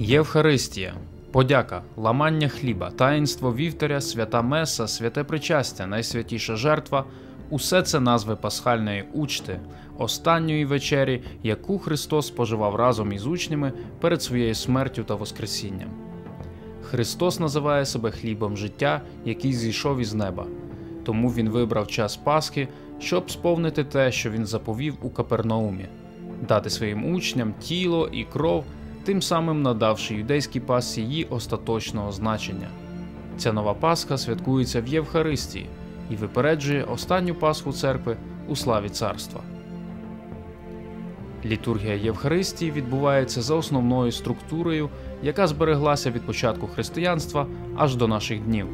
Євхаристія, подяка, ламання хліба, таїнство вівтаря, свята Меса, святе причастя, найсвятіша жертва. Усе це назви пасхальної учти, останньої вечері, яку Христос споживав разом із учнями перед своєю смертю та Воскресінням. Христос називає себе хлібом життя, який зійшов із неба. Тому Він вибрав час Пасхи, щоб сповнити те, що він заповів у Капернаумі, дати своїм учням тіло і кров, тим самим надавши юдейській пасі її остаточного значення. Ця нова Пасха святкується в Євхаристії і випереджує останню Пасху церкви у славі царства. Літургія Євхаристії відбувається за основною структурою, яка збереглася від початку християнства аж до наших днів.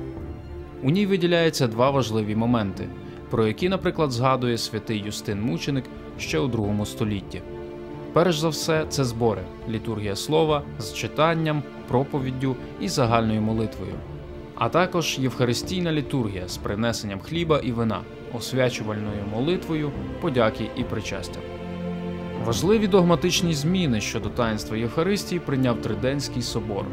У ній виділяються два важливі моменти, про які, наприклад, згадує святий Юстин Мученик ще у другому столітті. Перш за все, це збори, літургія слова з читанням, проповіддю і загальною молитвою, а також євхаристійна літургія з принесенням хліба і вина, освячувальною молитвою, подяки і причастя. Важливі догматичні зміни щодо таїнства Євхаристії прийняв Триденський собор.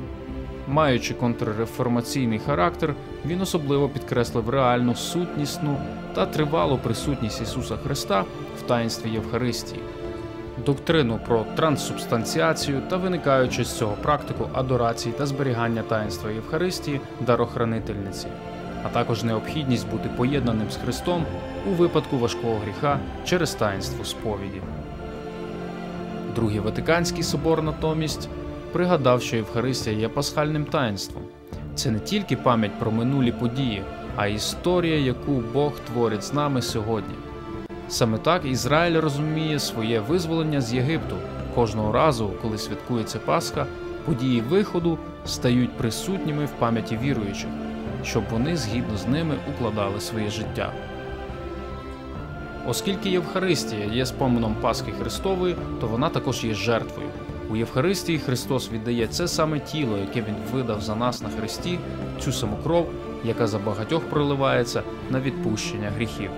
Маючи контрреформаційний характер, він особливо підкреслив реальну сутнісну та тривалу присутність Ісуса Христа в таїнстві Євхаристії, доктрину про транссубстанціацію та виникаючи з цього практику адорації та зберігання таїнства Євхаристії дарохранительниці, а також необхідність бути поєднаним з Христом у випадку важкого гріха через таїнство сповіді. Другий Ватиканський собор натомість пригадав, що Євхаристія є пасхальним таїнством. Це не тільки пам'ять про минулі події, а історія, яку Бог творить з нами сьогодні. Саме так Ізраїль розуміє своє визволення з Єгипту. Кожного разу, коли святкується Пасха, події виходу стають присутніми в пам'яті віруючих, щоб вони згідно з ними укладали своє життя. Оскільки Євхаристія є споменом Пасхи Христової, то вона також є жертвою. У Євхаристії Христос віддає це саме тіло, яке Він видав за нас на Христі, цю саму кров, яка за багатьох проливається на відпущення гріхів.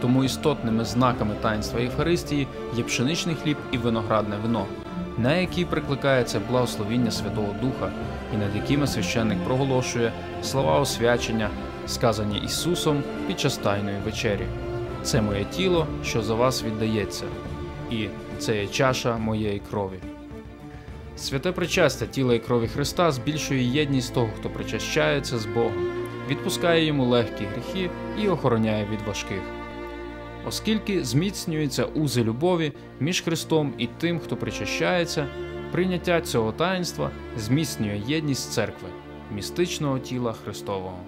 Тому істотними знаками таїнства Євхаристії є пшеничний хліб і виноградне вино, на які прикликається благословіння Святого Духа, і над якими священник проголошує слова освячення, сказані Ісусом під час Тайної вечері. Це моє тіло, що за вас віддається, і це є чаша моєї крові. Святе причастя тіла і крові Христа збільшує єдність того, хто причащається з Богом, відпускає йому легкі гріхи і охороняє від важких. Оскільки зміцнюються узи любові між Христом і тим, хто причащається, прийняття цього таїнства зміцнює єдність церкви, містичного тіла Христового.